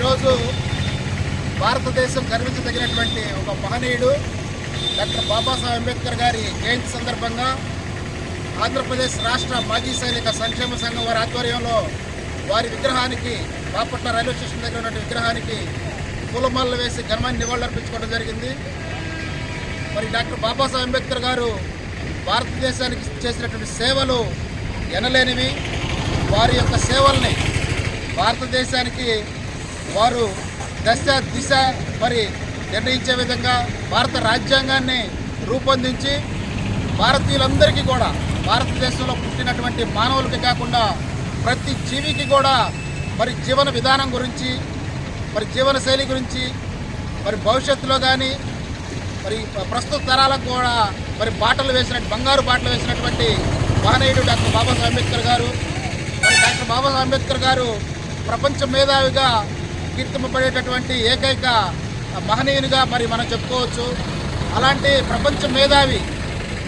ఈరోజు భారతదేశం గర్వించదగినటువంటి ఒక మహనీయుడు డాక్టర్ బాబాసాహెబ్ అంబేద్కర్ గారి జయంతి సందర్భంగా ఆంధ్రప్రదేశ్ రాష్ట్ర మాజీ సైనిక సంక్షేమ సంఘం వారి ఆధ్వర్యంలో వారి విగ్రహానికి బాపట్ల రైల్వే స్టేషన్ దగ్గర ఉన్న విగ్రహానికి పూలమాలలు వేసి ఘనమైన నివాళులర్పించుకోవడం జరిగింది. మరి డాక్టర్ బాబాసాహెబ్ అంబేద్కర్ గారు భారతదేశానికి చేసినటువంటి సేవలు ఎనలేనివి. వారి యొక్క సేవల్ని భారతదేశానికి వారు దశ దిశ మరి నిర్ణయించే విధంగా భారత రాజ్యాంగాన్ని రూపొందించి భారతీయులందరికీ కూడా భారతదేశంలో పుట్టినటువంటి మానవులకి కాకుండా ప్రతి జీవికి కూడా మరి జీవన విధానం గురించి మరి జీవన శైలి గురించి మరి భవిష్యత్తులో కానీ మరి ప్రస్తుత తరాలకు కూడా మరి బాటలు వేసినట్టు బంగారు బాటలు వేసినటువంటి మహనీయుడు డాక్టర్ బాబాసాహెబ్ అంబేద్కర్ గారు. మరి డాక్టర్ బాబాసాహెబ్ అంబేద్కర్ గారు ప్రపంచ మేధావిగా కీర్తింపబడేటటువంటి ఏకైక మహనీయునిగా మరి మనం చెప్పుకోవచ్చు. అలాంటి ప్రపంచ మేధావి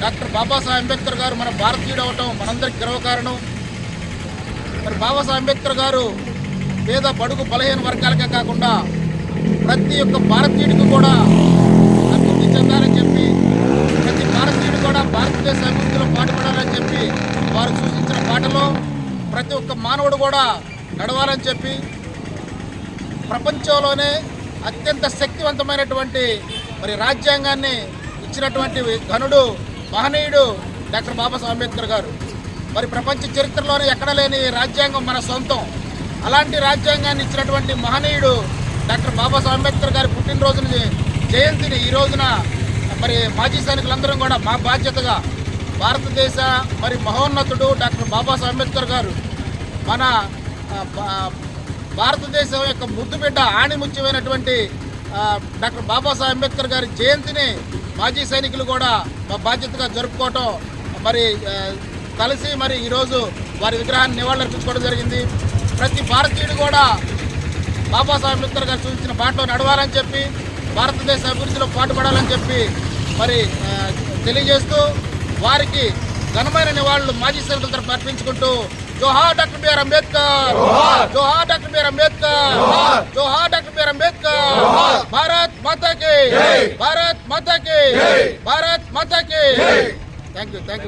డాక్టర్ బాబాసాహెబ్ అంబేద్కర్ గారు మన భారతీయుడు అవటం మనందరికి గర్వకారణం. మరి బాబాసాహెబ్ అంబేద్కర్ గారు పేద బడుగు బలహీన వర్గాలకే కాకుండా ప్రతి ఒక్క భారతీయుడికి కూడా అభివృద్ధి చెందాలని చెప్పి ప్రతి భారతీయుడు కూడా భారతదేశ అభివృద్ధిలో పాటుపడాలని చెప్పి వారు సూచించిన పాటలో ప్రతి ఒక్క మానవుడు కూడా నడవాలని చెప్పి ప్రపంచంలోనే అత్యంత శక్తివంతమైనటువంటి మరి రాజ్యాంగాన్ని ఇచ్చినటువంటి ఘనుడు మహనీయుడు డాక్టర్ బాబాసాహెబ్ అంబేద్కర్ గారు. మరి ప్రపంచ చరిత్రలోనే ఎక్కడ లేని రాజ్యాంగం మన సొంతం. అలాంటి రాజ్యాంగాన్ని ఇచ్చినటువంటి మహనీయుడు డాక్టర్ బాబాసాహెబ్ అంబేద్కర్ గారి పుట్టినరోజుని జయంతిని ఈ రోజున మరి మాజీ సైనికులందరం కూడా మా బాధ్యతగా భారతదేశ మరి మహోన్నతుడు డాక్టర్ బాబాసాహెబ్ అంబేద్కర్ గారు మన భారతదేశం యొక్క ముద్దు బిడ్డ ఆణిముత్యమైనటువంటి డాక్టర్ బాబాసాహెబ్ అంబేద్కర్ గారి జయంతిని మాజీ సైనికులు కూడా మా బాధ్యతగా జరుపుకోవటం మరి కలిసి మరి ఈరోజు వారి విగ్రహాన్ని నివాళులర్పించుకోవడం జరిగింది. ప్రతి భారతీయుడు కూడా బాబాసాహెబ్ అంబేద్కర్ గారు చూపించిన బాటలో నడవాలని చెప్పి భారతదేశ అభివృద్ధిలో పాటుపడాలని చెప్పి మరి తెలియజేస్తూ వారికి ఘనమైన నివాళులు మాజీ సైనికుల తరఫున అర్పించుకుంటూ జోహార్ డాక్టర్ బిఆర్ అంబేద్కర్ జోహార్ డాక్టర్ బిఆర్ అంబేద్కర్ జోహార్ doctor B R Ambedkar Bharat మాతాకి భారత్ మాతాకి భారత్ మాతాకి థ్యాంక్ యూ థ్యాంక్ యూ